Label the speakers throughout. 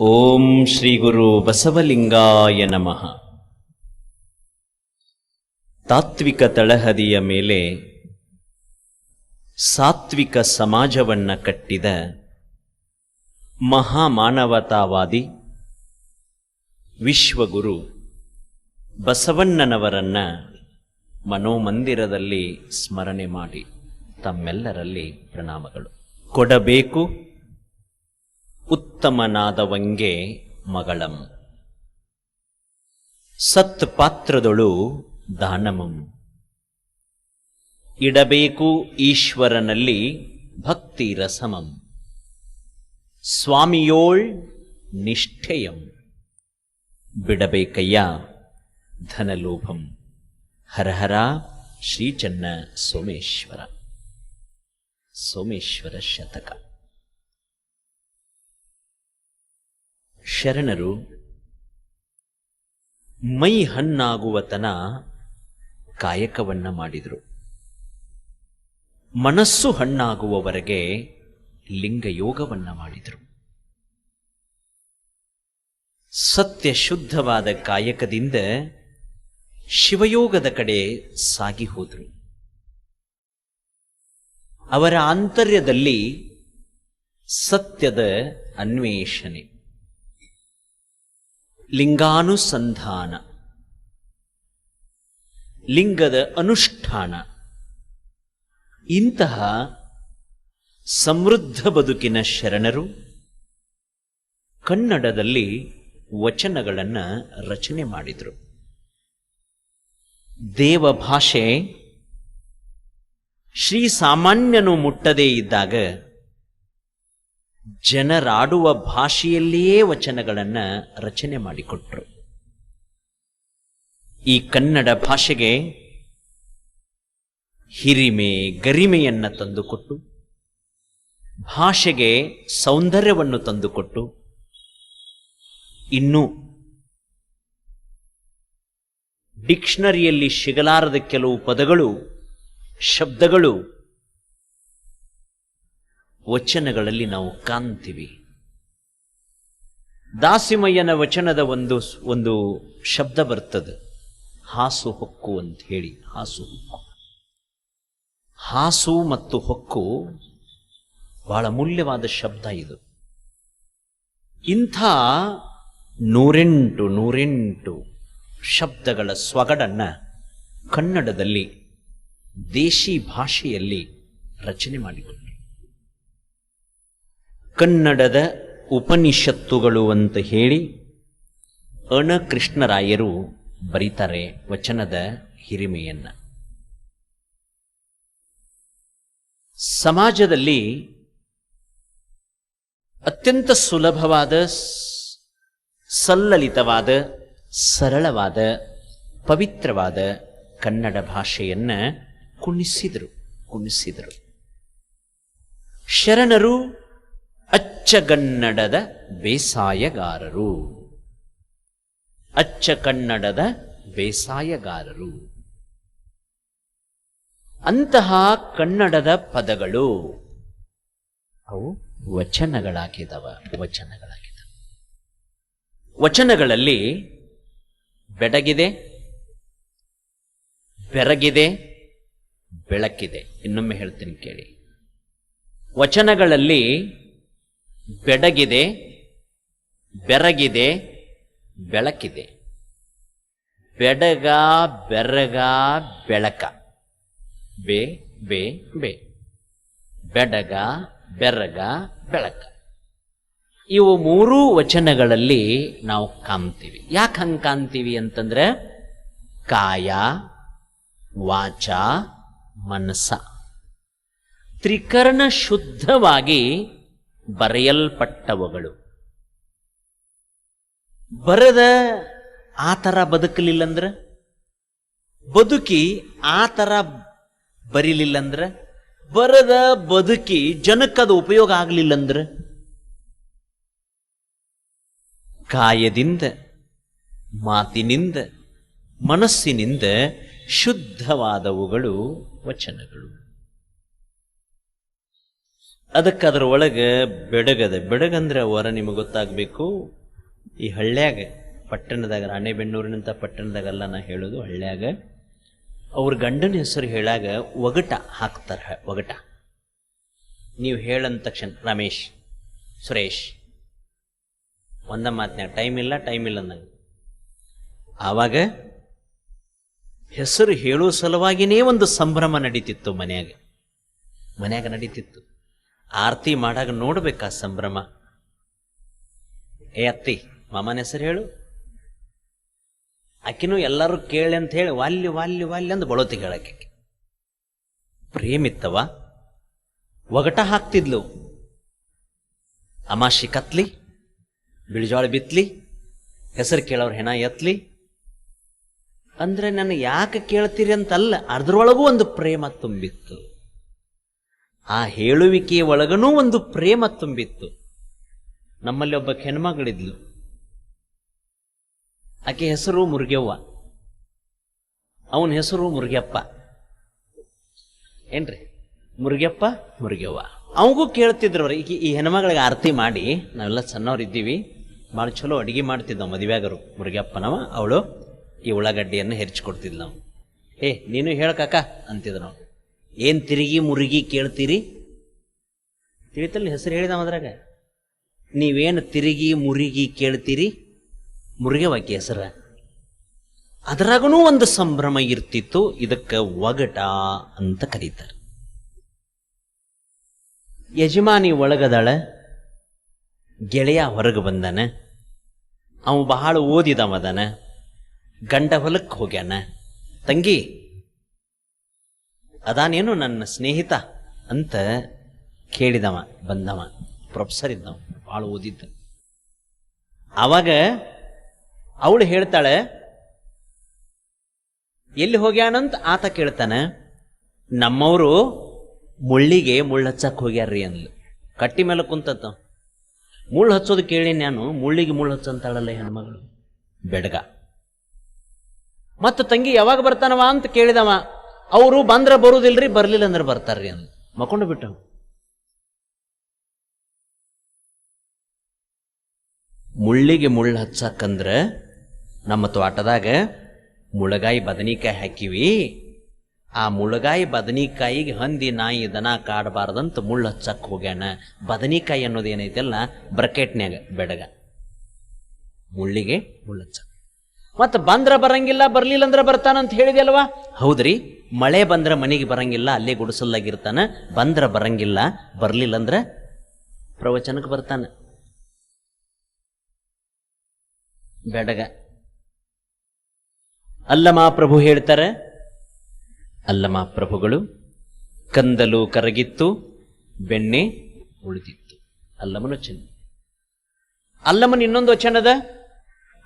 Speaker 1: ಓಂ ಶ್ರೀ ಗುರು ಬಸವಲಿಂಗಾಯ ನಮಃ. ತಾತ್ವಿಕ ತಳಹದಿಯ ಮೇಲೆ ಸಾತ್ವಿಕ ಸಮಾಜವನ್ನ ಕಟ್ಟಿದ ಮಹಾಮಾನವತಾವಾದಿ ವಿಶ್ವಗುರು ಬಸವಣ್ಣನವರನ್ನ ಮನೋಮಂದಿರದಲ್ಲಿ ಸ್ಮರಣೆ ಮಾಡಿ ತಮ್ಮೆಲ್ಲರಲ್ಲಿ ಪ್ರಣಾಮಗಳು. ಕೊಡಬೇಕು ಉತ್ತಮನಾದವಂಗೆ ಮಗಳಂ. ಸತ್ ಪಾತ್ರದೊಳು ದಾನಮಂ. ಇಡಬೇಕು ಈಶ್ವರನಲ್ಲಿ ಭಕ್ತಿ ರಸಮಂ. ಸ್ವಾಮಿಯೋಳ್ ನಿಷ್ಠೆಯಂ. ಬಿಡಬೇಕಯ್ಯ ಧನಲೋಭಂ. ಹರಹರ ಶ್ರೀಚನ್ನ ಸೋಮೇಶ್ವರ. ಸೋಮೇಶ್ವರ ಶತಕ. ಶರಣರು, ಮೈ ಹಣ್ಣಾಗುವ ತನ ಕಾಯಕವನ್ನ ಮಾಡಿದರು. ಮನಸ್ಸು ಹಣ್ಣಾಗುವವರೆಗೆ ಲಿಂಗಯೋಗವನ್ನ ಮಾಡಿದರು. ಸತ್ಯ ಶುದ್ಧವಾದ ಕಾಯಕದಿಂದ ಶಿವಯೋಗದ ಕಡೆ ಸಾಗಿ ಹೋದರು. ಅವರ ಆಂತರ್ಯದಲ್ಲಿ ಸತ್ಯದ ಅನ್ವೇಷಣೆ. ಲಿಂಗಾನುಸಂಧಾನ. ಲಿಂಗದ ಅನುಷ್ಠಾನ. ಇಂತಹ ಸಮೃದ್ಧ ಬದುಕಿನ ಶರಣರು ಕನ್ನಡದಲ್ಲಿ ವಚನಗಳನ್ನು ರಚನೆ ಮಾಡಿದರು. ದೇವ ಭಾಷೆ ಶ್ರೀ ಸಾಮಾನ್ಯನು ಮುಟ್ಟದೇ ಇದ್ದಾಗ ಜನರಾಡುವ ಭಾಷೆಯಲ್ಲಿಯೇ ವಚನಗಳನ್ನು ರಚನೆ ಮಾಡಿಕೊಟ್ರು. ಈ ಕನ್ನಡ ಭಾಷೆಗೆ ಹಿರಿಮೆ, ಗರಿಮೆಯನ್ನು ತಂದುಕೊಟ್ಟು, ಭಾಷೆಗೆ ಸೌಂದರ್ಯವನ್ನು ತಂದುಕೊಟ್ಟು, ಇನ್ನು ಡಿಕ್ಷನರಿಯಲ್ಲಿ ಸಿಗಲಾರದ ಕೆಲವು ಪದಗಳು, ಶಬ್ದಗಳು ವಚನಗಳಲ್ಲಿ ನಾವು ಕಾಣ್ತೀವಿ. ದಾಸಿಮಯ್ಯನ ವಚನದ ಒಂದು ಒಂದು ಶಬ್ದ ಬರ್ತದೆ. ಹಾಸು ಹೊಕ್ಕು ಅಂತ ಹೇಳಿ, ಹಾಸು ಹೊಕ್ಕು. ಹಾಸು ಮತ್ತು ಹೊಕ್ಕು ಬಹಳ ಮೂಲ್ಯವಾದ ಶಬ್ದ ಇದು. ಇಂಥ ನೂರೆಂಟು ನೂರೆಂಟು ಶಬ್ದಗಳ ಸ್ವಗಡನ್ನ ಕನ್ನಡದಲ್ಲಿ ದೇಶಿ ಭಾಷೆಯಲ್ಲಿ ರಚನೆ ಮಾಡಿಕೊಂಡರು. ಕನ್ನಡದ ಉಪನಿಷತ್ತುಗಳು ಅಂತ ಹೇಳಿ ಅಣ ಕೃಷ್ಣರಾಯರು ಬರೀತಾರೆ ವಚನದ ಹಿರಿಮೆಯನ್ನ. ಸಮಾಜದಲ್ಲಿ ಅತ್ಯಂತ ಸುಲಭವಾದ, ಸಲ್ಲಲಿತವಾದ, ಸರಳವಾದ, ಪವಿತ್ರವಾದ ಕನ್ನಡ ಭಾಷೆಯನ್ನ ಕುಣಿಸಿದರು ಕುಣಿಸಿದರು. ಶರಣರು ಅಚ್ಚಗನ್ನಡದ ಬೇಸಾಯಗಾರರು. ಅಚ್ಚ ಕನ್ನಡದ ಬೇಸಾಯಗಾರರು. ಅಂತಹ ಕನ್ನಡದ ಪದಗಳು ಅವು ವಚನಗಳಾಗಿದವ ವಚನಗಳಾಗಿದವ. ವಚನಗಳಲ್ಲಿ ಬೆಡಗಿದೆ, ಬೆರಗಿದೆ, ಬೆಳಕಿದೆ. ಇನ್ನೊಮ್ಮೆ ಹೇಳ್ತೀನಿ ಕೇಳಿ. ವಚನಗಳಲ್ಲಿ ಬೆಡಗಿದೆ, ಬೆರಗಿದೆ, ಬೆಳಕಿದೆ. ಬೆಡಗ, ಬೆರಗ, ಬೆಳಕ. ಬೇ ಬೇ ಬೇ. ಬೆಡಗ, ಬೆರಗ, ಬೆಳಕ. ಇವು ಮೂರೂ ವಚನಗಳಲ್ಲಿ ನಾವು ಕಾಣ್ತೀವಿ. ಯಾಕೆ ಹಂಗೆ ಕಾಣ್ತೀವಿ ಅಂತಂದ್ರೆ ಕಾಯ, ವಾಚ ಮನಸ ತ್ರಿಕರಣ ಶುದ್ಧವಾಗಿ ಬರೆಯಲ್ಪಟ್ಟವುಗಳು. ಬರದ ಆ ಥರ ಬದುಕಲಿಲ್ಲಂದ್ರ? ಬದುಕಿ ಆ ಥರ ಬರೀಲಿಲ್ಲಂದ್ರ? ಬರದ ಬದುಕಿ ಜನಕ್ಕದು ಉಪಯೋಗ ಆಗಲಿಲ್ಲಂದ್ರ? ಕಾಯದಿಂದ, ಮಾತಿನಿಂದ, ಮನಸ್ಸಿನಿಂದ ಶುದ್ಧವಾದವುಗಳು ವಚನಗಳು. ಅದಕ್ಕೆ ಅದ್ರ ಒಳಗೆ ಬೆಡಗದ. ಬೆಡಗಂದ್ರೆ ವರ ನಿಮಗೆ ಗೊತ್ತಾಗಬೇಕು, ಈ ಹಳ್ಳ್ಯಾಗ, ಪಟ್ಟಣದಾಗ, ರಾಣೆಬೆನ್ನೂರಿನಂಥ ಪಟ್ಟಣದಾಗೆಲ್ಲ ನಾ ಹೇಳೋದು ಹಳ್ಳ್ಯಾಗ, ಅವ್ರ ಗಂಡನ ಹೆಸರು ಹೇಳಾಗ ಒಗಟ ಹಾಕ್ತಾರೆ, ಒಗಟ. ನೀವು ಹೇಳಂದ ತಕ್ಷಣ, ರಮೇಶ್, ಸುರೇಶ್, ಒಂದ ಮಾತನ್ಯಾಗ, ಟೈಮ್ ಇಲ್ಲ ಟೈಮ್ ಇಲ್ಲ ನಂಗೆ ಆವಾಗ, ಹೆಸರು ಹೇಳೋ ಸಲುವಾಗಿನೇ ಒಂದು ಸಂಭ್ರಮ ನಡೀತಿತ್ತು ಮನ್ಯಾಗ. ಮನ್ಯಾಗ ನಡೀತಿತ್ತು. ಆರತಿ ಮಾಡಾಗ ನೋಡ್ಬೇಕು ಸಂಭ್ರಮ. ಏ ಅತ್ತಿ, ಮಾಮನ ಹೆಸರು ಹೇಳು. ಆಕಿನೂ ಎಲ್ಲರೂ ಕೇಳಿ ಅಂತ ಹೇಳಿ ವಾಲ್ಯ ವಾಲ್ಯ ವಾಲ್ಯ ಅಂದ್ ಬಳೋತಿ ಹೇಳಕ್ಕೆ ಪ್ರೇಮಿತ್ತವ. ಒಗಟ ಹಾಕ್ತಿದ್ಲು. ಅಮಾಶಿ ಕತ್ಲಿ, ಬಿಳಿಜಾಳ ಬಿತ್ಲಿ, ಹೆಸರು ಕೇಳೋರು ಹೆಣ ಎತ್ಲಿ. ಅಂದ್ರೆ ನನ್ನ ಯಾಕೆ ಕೇಳ್ತೀರಿ ಅಂತಲ್ಲ ಅದ್ರೊಳಗೂ ಒಂದು ಪ್ರೇಮ ತುಂಬಿತ್ತು. ಆ ಹೇಳುವಿಕೆಯ ಒಳಗನೂ ಒಂದು ಪ್ರೇಮ ತುಂಬಿತ್ತು. ನಮ್ಮಲ್ಲಿ ಒಬ್ಬ ಹೆಣ್ಮಗಳಿದ್ಲು. ಆಕೆ ಹೆಸರು ಮುರುಗೆವ್ವ. ಅವನ ಹೆಸರು ಮುರುಗೆಪ್ಪ. ಏನ್ರಿ? ಮುರುಗಪ್ಪ, ಮುರುಗೆವ್ವ. ಅವಗೂ ಕೇಳ್ತಿದ್ರು ಅವ್ರು ಈಗ ಈ ಹೆಣ್ಮಗಳಿಗೆ ಆರತಿ ಮಾಡಿ, ನಾವೆಲ್ಲ ಸಣ್ಣವ್ರು ಇದ್ದೀವಿ ಭಾಳ ಚಲೋ ಅಡಿಗೆ ಮಾಡ್ತಿದ್ದವು ಮದುವೆಯಾಗರು ಮುರುಗೆಪ್ಪನವ, ಅವಳು ಈ ಉಳ್ಳಾಗಡ್ಡಿಯನ್ನು ಹೆರಿಚಿಕೊಡ್ತಿದ್ಲು ನಾವು ಏ, ನೀನು ಹೇಳಕಾಕ ಅಂತಿದ್ರು ನಾವು ಏನ್ ತಿರುಗಿ ಮುರುಗಿ ಕೇಳ್ತೀರಿ? ತಿಳಿತಲ್ಲಿ ಹೆಸರು ಹೇಳಿದ ಅದ್ರಾಗ. ನೀವೇನು ತಿರುಗಿ ಮುರುಗಿ ಕೇಳ್ತೀರಿ? ಮುರುಗೆವಾಕಿ ಹೆಸರ. ಅದರಾಗೂ ಒಂದು ಸಂಭ್ರಮ ಇರ್ತಿತ್ತು, ಇದಕ್ಕೆ ಒಗಟ ಅಂತ ಕರೀತಾರೆ. ಯಜಮಾನಿ ಒಳಗದಾಳ, ಗೆಳೆಯ ಹೊರಗೆ ಬಂದಾನ, ಅವ ಬಹಳ ಓದಿದವದನ, ಗಂಡ ಹೊಲಕ್ಕೆ ಹೋಗ್ಯಾನ. ತಂಗಿ ಅದಾನೇನು ನನ್ನ ಸ್ನೇಹಿತ ಅಂತ ಕೇಳಿದವ, ಬಂದವ, ಪ್ರೊಫೆಸರ್ ಇದ್ದವ ಭಾಳ ಓದಿದ್ದ. ಆವಾಗ ಅವಳು ಹೇಳ್ತಾಳೆ, ಎಲ್ಲಿ ಹೋಗ್ಯಾನಂತ ಆತ ಕೇಳ್ತಾನೆ, ನಮ್ಮವರು ಮುಳ್ಳಿಗೆ ಮುಳ್ಳು ಹಚ್ಚಕ್ಕೆ ಹೋಗ್ಯಾರ್ರಿ ಅಂದ್ಲು. ಕಟ್ಟಿ ಮೇಲೆ ಕುಂತತ್ತ ಮುಳ್ಳು ಹಚ್ಚೋದು ಕೇಳಿ ನಾನು, ಮುಳ್ಳಿಗೆ ಮುಳ್ಳು ಹಚ್ಚಂತಾಳಲ್ಲ ಹೆಣ್ಮಗಳು, ಬೆಡಗ. ಮತ್ತು ತಂಗಿ ಯಾವಾಗ ಬರ್ತಾನವ ಅಂತ ಕೇಳಿದವ. ಅವರು ಬಂದ್ರೆ ಬರುದಿಲ್ರಿ ಬರ್ಲಿಲ್ಲ ಅಂದ್ರೆ ಬರ್ತಾರ್ರಿ ಅಂದ್ ಮಕೊಂಡು ಬಿಟ್ಟು. ಮುಳ್ಳಿಗೆ ಮುಳ್ಳು ಹಚ್ಚಕ್ಕಂದ್ರೆ ನಮ್ಮ ತೋಟದಾಗ ಮುಳಗಾಯಿ ಬದನಿಕಾಯಿ ಹಾಕಿವಿ. ಆ ಮುಳಗಾಯಿ ಬದನಿಕಾಯಿಗೆ ಹಂದಿ ನಾಯಿ ದನ ಕಾಡಬಾರ್ದಂತ ಮುಳ್ಳು ಹಚ್ಚಕ್ಕೆ ಹೋಗ್ಯಾನ. ಬದನಿಕಾಯಿ ಅನ್ನೋದು ಏನೈತಲ್ಲ ಬ್ರಕೆಟ್ನ್ಯಾಗ ಬೆಡಗ. ಮುಳ್ಳಿಗೆ ಮುಳ್ಳು ಹಚ್ಚಕ್. ಮತ್ತೆ ಬಂದ್ರ ಬರಂಗಿಲ್ಲ, ಬರ್ಲಿಲ್ಲ ಅಂದ್ರೆ ಬರ್ತಾನಂತ ಹೇಳಿದೆಲ್ವಾ ಹೌದ್ರಿ, ಮಳೆ ಬಂದ್ರ ಮನೆಗೆ ಬರಂಗಿಲ್ಲ, ಅಲ್ಲೇ ಗುಡಿಸಲ್ಲಾಗಿರ್ತಾನೆ ಬಂದ್ರ ಬರಂಗಿಲ್ಲ, ಬರಲಿಲ್ಲ ಅಂದ್ರೆ ಪ್ರವಚನಕ್ಕೆ ಬರ್ತಾನ. ಬೆಡಗ. ಅಲ್ಲ ಪ್ರಭು ಹೇಳ್ತಾರೆ, ಅಲ್ಲ ಪ್ರಭುಗಳು, ಕಂದಲು ಕರಗಿತ್ತು, ಬೆಣ್ಣೆ ಉಳಿದಿತ್ತು. ಅಲ್ಲಮನ ಚೆನ್ನ ಅಲ್ಲಮನ ಇನ್ನೊಂದು ವಚನದ?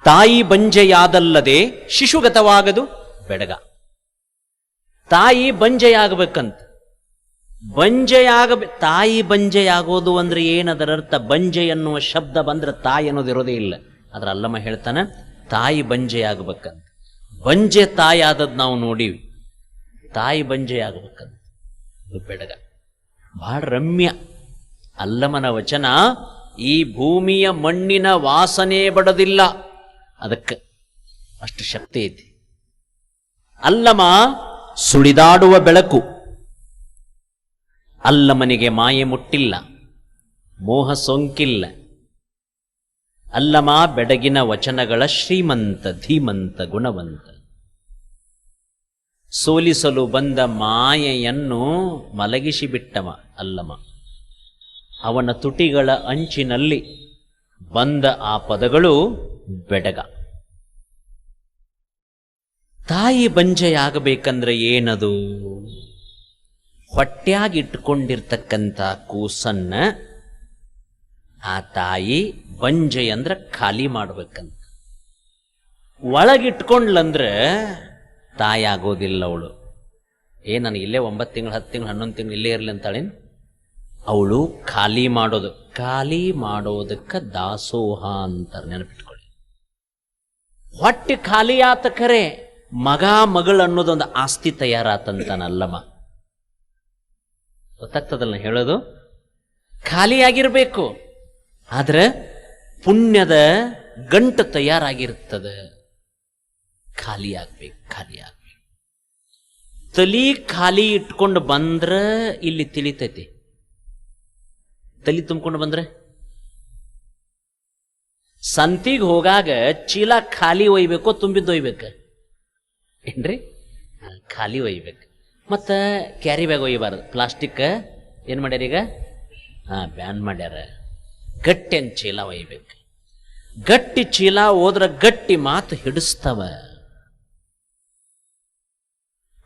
Speaker 1: ತಾಯಿ ಬಂಜೆಯಾದಲ್ಲದೆ ಶಿಶುಗತವಾಗದು ಬೆಡಗ. ತಾಯಿ ಬಂಜೆಯಾಗಬೇಕಂತ. ಬಂಜೆಯಾಗ ತಾಯಿ ಬಂಜೆಯಾಗೋದು ಅಂದ್ರೆ ಏನದರ ಅರ್ಥ ಬಂಜೆ ಎನ್ನುವ ಶಬ್ದ ಬಂದ್ರೆ ತಾಯಿ ಅನ್ನೋದು ಇರೋದೇ ಇಲ್ಲ. ಅದ್ರ ಅಲ್ಲಮ್ಮ ಹೇಳ್ತಾನೆ, ತಾಯಿ ಬಂಜೆಯಾಗಬೇಕಂತ. ಬಂಜೆ ತಾಯಿ ಆದದ್ದು ನಾವು ನೋಡಿವಿ. ತಾಯಿ ಬಂಜೆಯಾಗಬೇಕಂತ. ಇದು ಬೆಡಗ. ಬಹಳ ರಮ್ಯ. ಅಲ್ಲಮನ ವಚನ, ಈ ಭೂಮಿಯ ಮಣ್ಣಿನ ವಾಸನೆ ಬಡದಿಲ್ಲ. ಅದಕ್ಕೆ ಅಷ್ಟು ಶಕ್ತಿ ಐತಿ. ಅಲ್ಲಮ ಸುಳಿದಾಡುವ ಬೆಳಕು. ಅಲ್ಲಮನಿಗೆ ಮಾಯೆ ಮುಟ್ಟಿಲ್ಲ, ಮೋಹ ಸೋಂಕಿಲ್ಲ. ಅಲ್ಲಮ ಬೆಡಗಿನ ವಚನಗಳ ಶ್ರೀಮಂತ, ಧೀಮಂತ, ಗುಣವಂತ. ಸೋಲಿಸಲು ಬಂದ ಮಾಯೆಯನ್ನು ಮಲಗಿಸಿಬಿಟ್ಟವ ಅಲ್ಲಮ ಅವನ ತುಟಿಗಳ ಅಂಚಿನಲ್ಲಿ ಬಂದ ಆ ಪದಗಳು ಬೆಡಗ. ತಾಯಿ ಬಂಜೆಯಾಗಬೇಕಂದ್ರೆ ಏನದು? ಹೊಟ್ಟೆಯಾಗಿಟ್ಕೊಂಡಿರ್ತಕ್ಕಂಥ ಕೂಸನ್ನ ಆ ತಾಯಿ ಬಂಜೆ ಅಂದ್ರೆ ಖಾಲಿ ಮಾಡ್ಬೇಕಂತ. ಒಳಗಿಟ್ಕೊಂಡ್ಲಂದ್ರೆ ತಾಯಿ ಆಗೋದಿಲ್ಲ ಅವಳು. ಏ, ನಾನು ಇಲ್ಲೇ ಒಂಬತ್ತು ತಿಂಗಳು, ಹತ್ತು ತಿಂಗಳು, ಹನ್ನೊಂದು ತಿಂಗಳು ಇಲ್ಲೇ ಇರಲಿ ಅಂತಾಳೆ ಅವಳು ಖಾಲಿ ಮಾಡೋದು. ಖಾಲಿ ಮಾಡೋದಕ್ಕೆ ದಾಸೋಹ ಅಂತಾರೆ ನೆನಪಿಟ್ಕೊಳ್ಳಿ ಹೊಟ್ಟೆ ಖಾಲಿ ಆತ ಖರೆ ಮಗ ಮಗಳು ಅನ್ನೋದೊಂದು ಆಸ್ತಿ ತಯಾರಾತಂತಾನಲ್ಲಮ್ಮ. ಗೊತ್ತಾಗ್ತದಲ್ಲ ಹೇಳೋದು? ಖಾಲಿಯಾಗಿರಬೇಕು ಆದ್ರೆ ಪುಣ್ಯದ ಗಂಟು ತಯಾರಾಗಿರ್ತದೆ. ಖಾಲಿ ಆಗ್ಬೇಕು. ತಲಿ ಖಾಲಿ ಇಟ್ಕೊಂಡು ಬಂದ್ರ ಇಲ್ಲಿ ತಿಳಿತೈತಿ. ತಲಿ ತುಂಬಿಕೊಂಡು ಬಂದ್ರೆ? ಸಂತಿಗೆ ಹೋಗಾಗ ಚೀಲ ಖಾಲಿ ಒಯ್ಬೇಕೋ, ತುಂಬಿದ್ದು ಒಯ್ಬೇಕು. ಏನ್ರಿ? ಖಾಲಿ ಒಯ್ಬೇಕು. ಮತ್ತು ಕ್ಯಾರಿ ಬ್ಯಾಗ್ ಒಯ್ಯಬಾರ್ದು. ಪ್ಲಾಸ್ಟಿಕ್ ಏನು ಮಾಡ್ಯಾರ ಈಗ? ಹಾಂ, ಬ್ಯಾನ್ ಮಾಡ್ಯಾರ. ಗಟ್ಟಿ ಅಂತ ಚೀಲ ಒಯ್ಬೇಕು. ಗಟ್ಟಿ ಚೀಲ ಹೋದ್ರ ಗಟ್ಟಿ ಮಾತು ಹಿಡಿಸ್ತವ.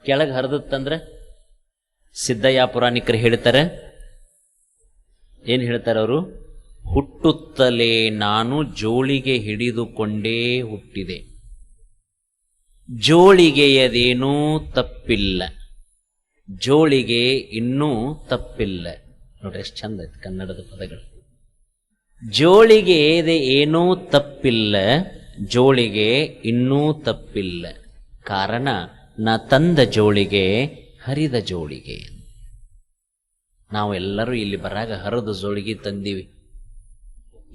Speaker 1: ಕೆಳಗೆ ಹರಿದತ್ತಂದ್ರೆ ಸಿದ್ದಯ್ಯ ಪುರಾಣಿಕರು ಹೇಳ್ತಾರೆ ಏನು ಹೇಳ್ತಾರೆ ಅವರು ಹುಟ್ಟುತ್ತಲೇ ನಾನು ಜೋಳಿಗೆ ಹಿಡಿದುಕೊಂಡೇ ಹುಟ್ಟಿದೆ. ಜೋಳಿಗೆಯದೇನೂ ತಪ್ಪಿಲ್ಲ. ಜೋಳಿಗೆ ಇನ್ನೂ ತಪ್ಪಿಲ್ಲ. ನೋಡ್ರಿ ಎಷ್ಟು ಚಂದ ಐತೆ ಕನ್ನಡದ ಪದಗಳು. ಜೋಳಿಗೆ ಏನೂ ತಪ್ಪಿಲ್ಲ. ಜೋಳಿಗೆ ಇನ್ನೂ ತಪ್ಪಿಲ್ಲ. ಕಾರಣ, ನಾ ತಂದ ಜೋಳಿಗೆ, ಹರಿದ ಜೋಳಿಗೆ. ನಾವು ಎಲ್ಲರೂ ಇಲ್ಲಿ ಬರಾಗ ಹರಿದ ಜೋಳಿಗೆ ತಂದೀವಿ.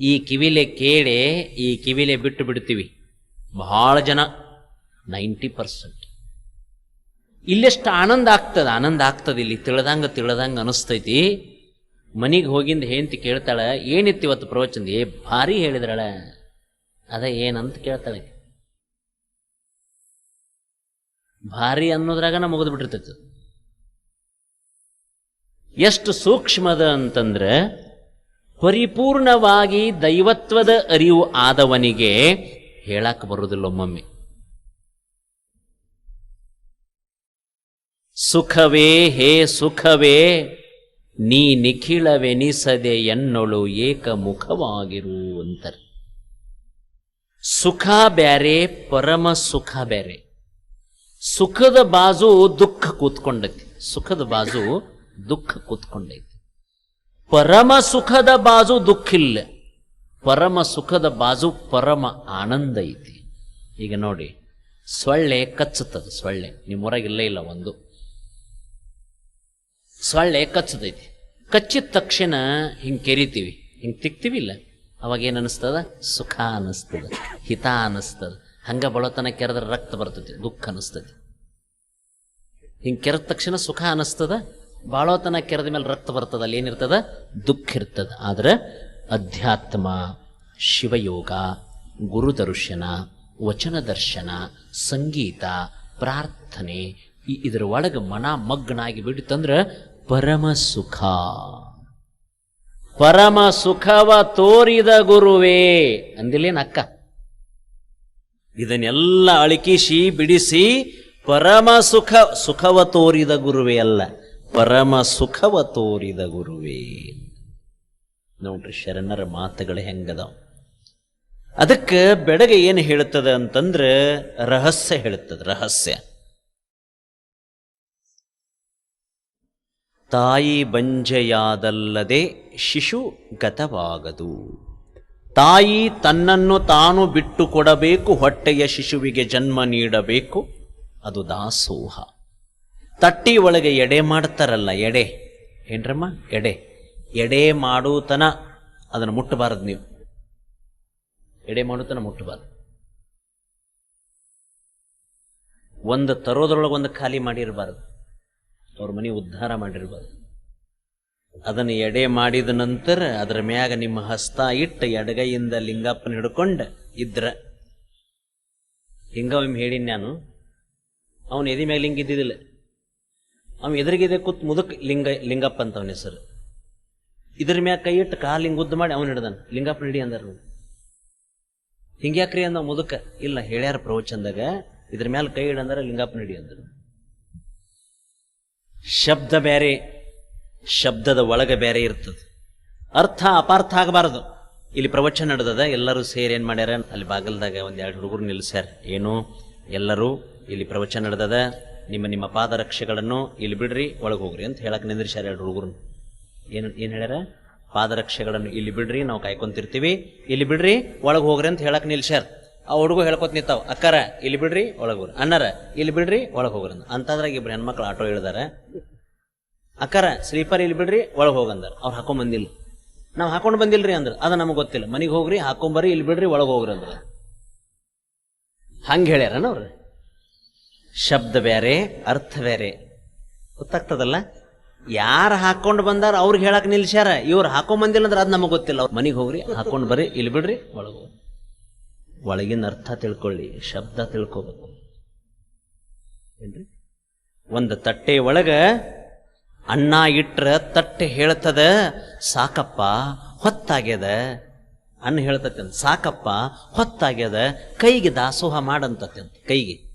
Speaker 1: ಈ ಕಿವಿಲೆ ಕೇಳಿ ಈ ಕಿವಿಲೆ ಬಿಟ್ಟು ಬಿಡ್ತೀವಿ. ಬಹಳ ಜನ, ನೈಂಟಿ ಪರ್ಸೆಂಟ್. ಇಲ್ಲೆಷ್ಟು ಆನಂದ ಆಗ್ತದ? ಆನಂದ ಆಗ್ತದ ಇಲ್ಲಿ. ತಿಳ್ದಂಗೆ ತಿಳ್ದಂಗೆ ಅನಿಸ್ತೈತಿ. ಮನೆಗೆ ಹೋಗಿಂದ ಹೆಂತಿ ಕೇಳ್ತಾಳೆ, ಏನಿತ್ತು ಇವತ್ತು ಪ್ರವಚನ? ಏ, ಭಾರಿ ಹೇಳಿದ್ರಳ. ಅದ ಏನಂತ ಕೇಳ್ತಾಳೆ. ಭಾರಿ ಅನ್ನೋದ್ರಾಗನ ಮುಗಿದು ಬಿಟ್ಟಿರ್ತೈತಿ. ಎಷ್ಟು ಸೂಕ್ಷ್ಮದ ಅಂತಂದ್ರೆ ಪರಿಪೂರ್ಣವಾಗಿ ದೈವತ್ವದ ಅರಿವು ಆದವನಿಗೆ ಹೇಳಕ್ ಬರುವುದಿಲ್ಲ ಒಮ್ಮೊಮ್ಮೆ. ಸುಖವೇ ಹೇ ಸುಖವೇ, ನೀ ನಿಖಿಳವೆನಿಸದೆ ಎನ್ನೊಳು ಏಕಮುಖವಾಗಿರು ಅಂತಾರೆ. ಸುಖ ಬ್ಯಾರೆ, ಪರಮ ಸುಖ ಬ್ಯಾರೆ. ಸುಖದ ಬಾಜು ದುಃಖ ಕೂತ್ಕೊಂಡೈತಿ. ಸುಖದ ಬಾಜು ದುಃಖ ಕೂತ್ಕೊಂಡೈತಿ. ಪರಮ ಸುಖದ ಬಾಜು ದುಃಖ ಇಲ್ಲ ಪರಮ ಸುಖದ ಬಾಜು ಪರಮ ಆನಂದ ಐತಿ. ಈಗ ನೋಡಿ, ಸೊಳ್ಳೆ ಕಚ್ಚುತ್ತದೆ, ಸೊಳ್ಳೆ. ನಿಮ್ಮ ಇಲ್ಲೇ ಇಲ್ಲ ಒಂದು. ಸೊಳ್ಳೆ ಕಚ್ಚದೈತಿ. ಕಚ್ಚಿದ ತಕ್ಷಣ ಹಿಂಗೆ ಕೆರಿತೀವಿ. ಹಿಂಗೆ ತಿಕ್ತೀವಿ ಇಲ್ಲ? ಅವಾಗ ಏನು ಅನಿಸ್ತದ? ಸುಖ ಅನಿಸ್ತದ, ಹಿತ ಅನಿಸ್ತದ. ಹಂಗ ಬಳತನ ಕೆರೆದ್ರೆ ರಕ್ತ ಬರ್ತೈತಿ, ದುಃಖ ಅನಿಸ್ತದೆ ಹಿಂಗೆ ಕೆರೆದ ತಕ್ಷಣ ಸುಖ ಅನಿಸ್ತದ? ಬಾಳೋತನ ಕೆರೆದ ಮೇಲೆ ರಕ್ತ ಬರ್ತದ, ಅಲ್ಲಿ ಏನಿರ್ತದ? ದುಃಖ ಇರ್ತದ. ಆದ್ರೆ ಅಧ್ಯಾತ್ಮ, ಶಿವಯೋಗ ಗುರುದರ್ಶನ ವಚನ ದರ್ಶನ, ಸಂಗೀತ, ಪ್ರಾರ್ಥನೆ ಇದರ ಒಳಗೆ ಮನ ಮಗ್ನಾಗಿ ಬಿಡುತ್ತಂದ್ರೆ ಪರಮ ಸುಖ. ಪರಮ ಸುಖವ ತೋರಿದ ಗುರುವೇ ಅಂದಿಲ್ಲೇನ ಅಕ್ಕ? ಇದನ್ನೆಲ್ಲ ಅಳಕಿಸಿ, ಬಿಡಿಸಿ ಪರಮ ಸುಖ, ಸುಖವ ತೋರಿದ ಗುರುವೇ ಅಲ್ಲ. ಪರಮ ಸುಖವ ತೋರಿದ ಗುರುವೇ. ನೋಡ್ರಿ ಶರಣರ ಮಾತುಗಳು ಹೆಂಗದಾವ. ಅದಕ್ಕೆ ಬೆಳಗ್ಗೆ ಏನು ಹೇಳುತ್ತದೆ ಅಂತಂದ್ರೆ ರಹಸ್ಯ ಹೇಳುತ್ತದೆ ರಹಸ್ಯ. ತಾಯಿ ಬಂಜೆಯಾದಲ್ಲದೆ ಶಿಶು ಗತವಾಗದು. ತಾಯಿ ತನ್ನನ್ನು ತಾನು ಬಿಟ್ಟು ಕೊಡಬೇಕು, ಹೊಟ್ಟೆಯ ಶಿಶುವಿಗೆ ಜನ್ಮ ನೀಡಬೇಕು, ಅದು ದಾಸೋಹ. ತಟ್ಟಿ ಒಳಗೆ ಎಡೆ ಮಾಡ್ತಾರಲ್ಲ, ಎಡೆ. ಏನ್ರಮ್ಮ? ಎಡೆ. ಎಡೆ ಮಾಡುತನ, ಅದನ್ನು ಮುಟ್ಟಬಾರದು ನೀವು. ಎಡೆ ಮಾಡುತನ, ಮುಟ್ಟಬಾರದು. ಒಂದು ತರೋದ್ರೊಳಗೆ ಒಂದು ಖಾಲಿ ಮಾಡಿರಬಾರದು. ಅವ್ರ ಮನೆ ಉದ್ಧಾರ ಮಾಡಿರಬಾರದು. ಅದನ್ನು ಎಡೆ ಮಾಡಿದ ನಂತರ ಅದರ ಮ್ಯಾಗ ನಿಮ್ಮ ಹಸ್ತ ಇಟ್ಟು ಎಡಗೈಯಿಂದ ಲಿಂಗಪ್ಪನ ಹಿಡ್ಕೊಂಡು ಇದ್ರ. ಹಿಂಗ ಒಮ್ಮೆ ಹೇಳಿನಿ ನಾನು. ಅವನು ಎದಿ ಮ್ಯಾಗ ಲಿಂಗ ಇದ್ದಿದ್ದಿಲ್ಲ. ಅವನು ಎದುರಿಗಿದೆ ಕೂತ್ ಮುದುಕ್ ಲಿಂಗ, ಲಿಂಗಪ್ಪ ಅಂತ ಅವನ ಹೆಸರು. ಇದ್ರ ಮ್ಯಾಗ ಕೈ ಇಟ್ಟು ಕಾಲು ಹಿಂಗ್ ಉದ್ದ ಮಾಡಿ ಅವನು ಹಿಡ್ದಾನ. ಲಿಂಗಪ್ಪ ಹಿಡಿ ಅಂದಾರ. ಹಿಂಗ್ಯಾಕ್ರಿ ಅಂದ ಮುದುಕ. ಇಲ್ಲ, ಹೇಳ್ಯಾರ ಪ್ರವಚನದಾಗ, ಇದ್ರ ಮ್ಯಾಲ ಕೈ ಇಡಂದಾರ ಲಿಂಗಪ್ಪ ನಡಿ ಅಂದರು. ಶಬ್ದ ಬೇರೆ ಶಬ್ದದ ಒಳಗೆ ಬೇರೆ ಇರ್ತದ. ಅರ್ಥ ಅಪಾರ್ಥ ಆಗಬಾರದು. ಇಲ್ಲಿ ಪ್ರವಚನ ನಡೆದದ, ಎಲ್ಲರೂ ಸೇರಿ ಏನು ಮಾಡ್ಯಾರ? ಅಲ್ಲಿ ಬಾಗಲ್ದಾಗ ಒಂದ್ ಎರಡು ಹುಡುಗರು ನಿಲ್ಸ್ಯಾರ. ಏನು? ಎಲ್ಲರೂ ಇಲ್ಲಿ ಪ್ರವಚನ ನಡೆದದ. ನಿಮ್ಮ ನಿಮ್ಮ ಪಾದರಕ್ಷೆಗಳನ್ನು ಇಲ್ಲಿ ಬಿಡ್ರಿ, ಒಳಗೆ ಹೋಗ್ರಿ ಅಂತ ಹೇಳಕ್ಕೆ ನಿಂದ್ರಿಸ್ಯಾರ ಎರಡು ಹುಡುಗರು ಏನು ಏನು ಹೇಳ್ಯಾರ? ಪಾದರಕ್ಷೆಗಳನ್ನು ಇಲ್ಲಿ ಬಿಡ್ರಿ, ನಾವು ಕಾಯ್ಕೊಂತಿರ್ತೀವಿ. ಇಲ್ಲಿ ಬಿಡ್ರಿ, ಒಳಗೆ ಹೋಗ್ರಿ ಅಂತ ಹೇಳಕ್ಕೆ ನಿಲ್ಸ್ಯಾರ. ಆ ಹುಡುಗ ಹೇಳ್ಕೊತ ನಿಂತಾವ, ಅಕ್ಕರ, ಇಲ್ಲಿ ಬಿಡ್ರಿ, ಒಳಗೆ ಹೋಗ್ರಿ. ಅಣ್ಣರ, ಇಲ್ಲಿ ಬಿಡ್ರಿ, ಒಳಗೆ ಹೋಗ್ರಿ ಅಂತ ಅಂತದ್ರಾಗ ಇಬ್ರು ಹೆಣ್ಮಕ್ಳು ಆಟೋ ಇಳ್ದಾರ. ಅಕ್ಕರ, ಸ್ಲೀಪರ್ ಇಲ್ಲಿ ಬಿಡ್ರಿ, ಒಳಗೆ ಹೋಗಂದಾರ ಅವ್ರು ಹಾಕೊಂಡ್ ಬಂದಿಲ್ಲ. ನಾವು ಹಾಕೊಂಡು ಬಂದಿಲ್ರಿ ಅಂದ್ರೆ, ಅದು ನಮಗೆ ಗೊತ್ತಿಲ್ಲ. ಮನೆಗೆ ಹೋಗ್ರಿ ಹಾಕೊಂಬರಿ ಇಲ್ಲಿ ಬಿಡ್ರಿ, ಒಳಗೆ ಹೋಗ್ರಿ ಅಂದ್ರೆ. ಹಂಗೆ ಹೇಳ್ಯಾರನ ಅವ್ರು? ಶಬ್ದ ಬೇರೆ, ಅರ್ಥ ಬೇರೆ. ಗೊತ್ತಾಗ್ತದಲ್ಲ? ಯಾರು ಹಾಕೊಂಡು ಬಂದಾರ ಅವ್ರಿಗೆ ಹೇಳಕ್ ನಿಲ್ಸ್ಯಾರ? ಇವ್ರು ಹಾಕೊಂಡ್ ಬಂದಿಲ್ಲ ಅಂದ್ರೆ ಅದು ನಮಗೆ ಗೊತ್ತಿಲ್ಲ. ಅವ್ರು ಮನೆಗೆ ಹೋಗ್ರಿ, ಹಾಕೊಂಡು ಬರ್ರಿ, ಇಲ್ಲಿ ಬಿಡ್ರಿ, ಒಳಗು ಒಳಗಿನ ಅರ್ಥ ತಿಳ್ಕೊಳ್ಳಿ, ಶಬ್ದ ತಿಳ್ಕೊಬೇಕು. ಏನ್ರಿ? ಒಂದು ತಟ್ಟೆ ಒಳಗ ಅನ್ನ ಇಟ್ರ ತಟ್ಟೆ ಹೇಳ್ತದ, ಸಾಕಪ್ಪ, ಹೊತ್ತಾಗ್ಯದ. ಅನ್ನ ಹೇಳ್ತತಿ ಅಂತ ಸಾಕಪ್ಪ, ಹೊತ್ತಾಗ್ಯದ, ಕೈಗೆ ದಾಸೋಹ ಮಾಡಂತತ್ತಂತ ಕೈಗೆ.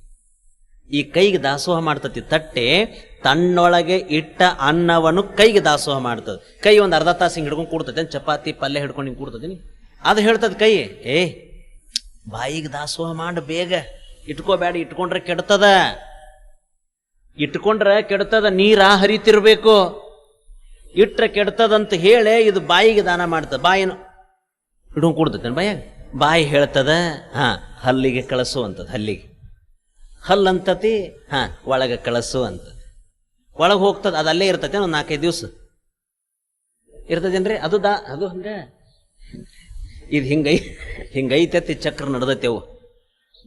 Speaker 1: ಈ ಕೈಗೆ ದಾಸೋಹ ಮಾಡ್ತತಿ, ತಟ್ಟೆ ತನ್ನೊಳಗೆ ಇಟ್ಟ ಅನ್ನವನ್ನು ಕೈಗೆ ದಾಸೋಹ ಮಾಡ್ತದೆ. ಕೈ ಒಂದು ಅರ್ಧ ತಾಸು ಹಿಂಗೆ ಹಿಡ್ಕೊಂಡು ಕೂಡ್ತದೆ ಚಪಾತಿ, ಪಲ್ಯ ಹಿಡ್ಕೊಂಡು ಹಿಂಗೆ ಕೂಡ್ತದೆ ಅದು ಹೇಳ್ತದೆ ಕೈ. ಏ, ಬಾಯಿಗೆ ದಾಸೋಹ ಮಾಡ ಬೇಗ. ಇಟ್ಕೋಬೇಡ, ಇಟ್ಕೊಂಡ್ರೆ ಕೆಡ್ತದ. ಇಟ್ಕೊಂಡ್ರೆ ಕೆಡ್ತದ, ನೀರ ಹರಿತಿರ್ಬೇಕು. ಇಟ್ಟರೆ ಕೆಡ್ತದಂತ ಹೇಳಿ ಇದು ಬಾಯಿಗೆ ದಾನ ಮಾಡ್ತದೆ. ಬಾಯಿನ ಹಿಡ್ಕೊಂಡು ಕೂಡ್ತೈತೆ ಬಾಯಾಗ ಬಾಯಿ? ಹೇಳ್ತದ, ಹಾ, ಹಲ್ಲಿಗೆ ಕಳಿಸುವಂಥದ್ದು ಹಲ್ಲಿಗೆ. ಹಲ್ಲಂತತಿ? ಹಾ, ಒಳಗೆ ಕಳಸು ಅಂತ. ಒಳಗೆ ಹೋಗ್ತದೆ ಅದು ಅಲ್ಲೇ ಇರ್ತೈತೆ, ಒಂದು ನಾಲ್ಕೈದು ದಿವಸ. ಇರ್ತದೇನ್ರಿ? ಅದು ದಾ ಅದು ಹಂಗ ಇದು ಹಿಂಗೈ ಹಿಂಗೈತತಿ ಚಕ್ರ ನಡೆದೈತೆವು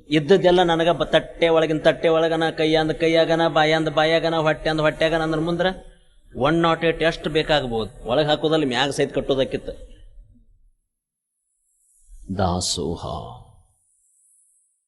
Speaker 1: ಇದ್ದದ್ದೆಲ್ಲ ನನಗೆ ಬ ತಟ್ಟೆ ಒಳಗಿನ ತಟ್ಟೆ ಒಳಗನ, ಕೈಯಂದ ಕೈಯಾಗನ, ಬಾಯಂದ ಬಾಯಾಗನ ಹೊಟ್ಟೆ ಅಂದ ಹೊಟ್ಯಾಗನ ಅಂದ್ರೆ ಮುಂದ್ರ ಒನ್ ನಾಟ್ ಏಟ್ ಎಷ್ಟು ಬೇಕಾಗ್ಬೋದು. ಒಳಗೆ ಹಾಕೋದಲ್ಲಿ ಮ್ಯಾಗ ಸಹಿತ ಕಟ್ಟೋದಕ್ಕಿತ್ತು. ದಾಸೋಹ.